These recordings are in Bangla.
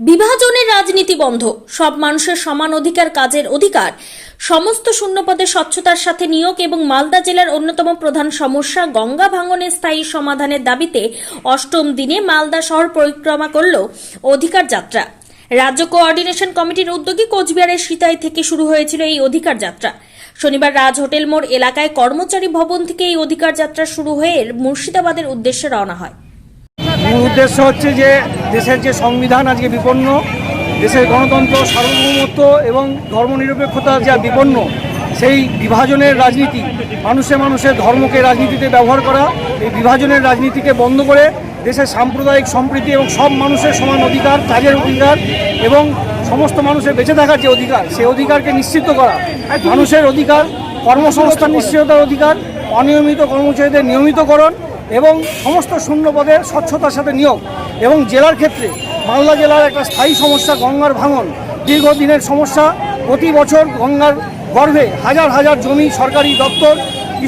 বিভাজনের রাজনীতি বন্ধ। সব মানুষের সমান অধিকার কাজের অধিকার। সমস্ত শূন্যপদে স্বচ্ছতার সাথে নিয়োগ এবং মালদা জেলার অন্যতম প্রধান সমস্যা গঙ্গা ভাঙনের স্থায়ী সমাধানের দাবিতে অষ্টম দিনে মালদা শহর পরিক্রমা করল অধিকার যাত্রা। রাজ্য কোঅর্ডিনেশন কমিটির উদ্যোগে কোচবিহারের সিতাই থেকে শুরু হয়েছিল এই অধিকার যাত্রা। শনিবার রাজ হোটেল মোড় এলাকায় কর্মচারী ভবন থেকে এই অধিকার যাত্রা শুরু হয়ে মুর্শিদাবাদের উদ্দেশ্যে রওনা হয়। মূল উদ্দেশ্য হচ্ছে যে দেশের যে সংবিধান আজকে বিপন্ন, দেশের গণতন্ত্র সার্বভৌমত্ব এবং ধর্মনিরপেক্ষতা যা বিপন্ন, সেই বিভাজনের রাজনীতি, মানুষে মানুষের ধর্মকে রাজনীতিতে ব্যবহার করা, এই বিভাজনের রাজনীতিকে বন্ধ করে দেশের সাম্প্রদায়িক সম্প্রীতি এবং সব মানুষের সমান অধিকার, কাজের অধিকার এবং সমস্ত মানুষের বেঁচে থাকার যে অধিকার, সেই অধিকারকে নিশ্চিত করা। মানুষের অধিকার, কর্মসংস্থান নিশ্চিততার অধিকার, অনিয়মিত কর্মচারীদের নিয়মিতকরণ এবং সমস্ত শূন্যপদে স্বচ্ছতার সাথে নিয়োগ। এবং জেলার ক্ষেত্রে মালদা জেলার একটা স্থায়ী সমস্যা, গঙ্গার ভাঙন। দীর্ঘদিনের সমস্যা, প্রতি বছর গঙ্গার গর্ভে হাজার হাজার জমি, সরকারি দপ্তর,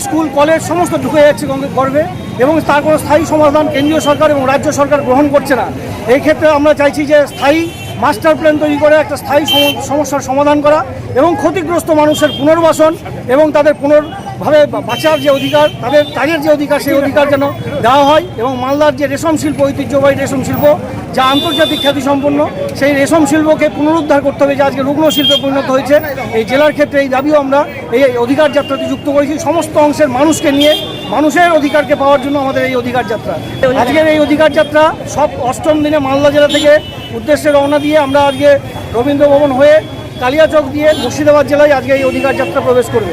স্কুল, কলেজ সমস্ত ঢুকে যাচ্ছে গর্ভে এবং তার কোনো স্থায়ী সমাধান কেন্দ্রীয় সরকার এবং রাজ্য সরকার গ্রহণ করছে না। এই ক্ষেত্রে আমরা চাইছি যে স্থায়ী মাস্টার প্ল্যান তৈরি করে একটা স্থায়ী সম- সমস্যার সমাধান করা এবং ক্ষতিগ্রস্ত মানুষের পুনর্বাসন এবং তাদের পুনর্ভাবে বা- বাঁচার যে অধিকার, তাদের কাজের যে অধিকার, সেই অধিকার যেন দেওয়া হয় এবং মালদার যে রেশম শিল্প, ঐতিহ্যবাহী রেশম শিল্প, যা আন্তর্জাতিক খ্যাতিসম্পন্ন, সেই রেশম শিল্পকে পুনরুদ্ধার করতে হবে, যে আজকে রুগ্ন শিল্পে পরিণত হয়েছে। এই জেলার ক্ষেত্রে এই দাবিও আমরা এই অধিকার যাত্রাতে যুক্ত করেছি। সমস্ত অংশের মানুষকে নিয়ে, মানুষের অধিকারকে পাওয়ার জন্য আমাদের এই অধিকার যাত্রা। আজকের এই অধিকার যাত্রা সব অষ্টম দিনে মালদা জেলা থেকে উদ্দেশ্যে রওনা দিয়ে আমরা আজকে রবীন্দ্র ভবন হয়ে কালিয়াচক দিয়ে মুর্শিদাবাদ জেলায় আজকে এই অধিকার যাত্রা প্রবেশ করবে।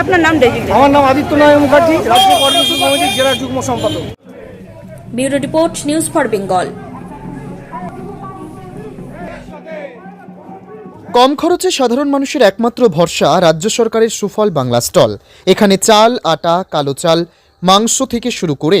আপনার নাম ডেজিগনেট আমার নাম আদিত্য নারায়ণ মুখার্জি রাজ্য কর্মসূচি কমিটির জেলার যুগ্ম সম্পাদক। Bureau report news for Bengal. কম খরচে সাধারণ মানুষের একমাত্র ভরসা রাজ্য সরকারের সুফল বাংলা স্টল। এখানে চাল আটা কালো চাল মাংস থেকে শুরু করে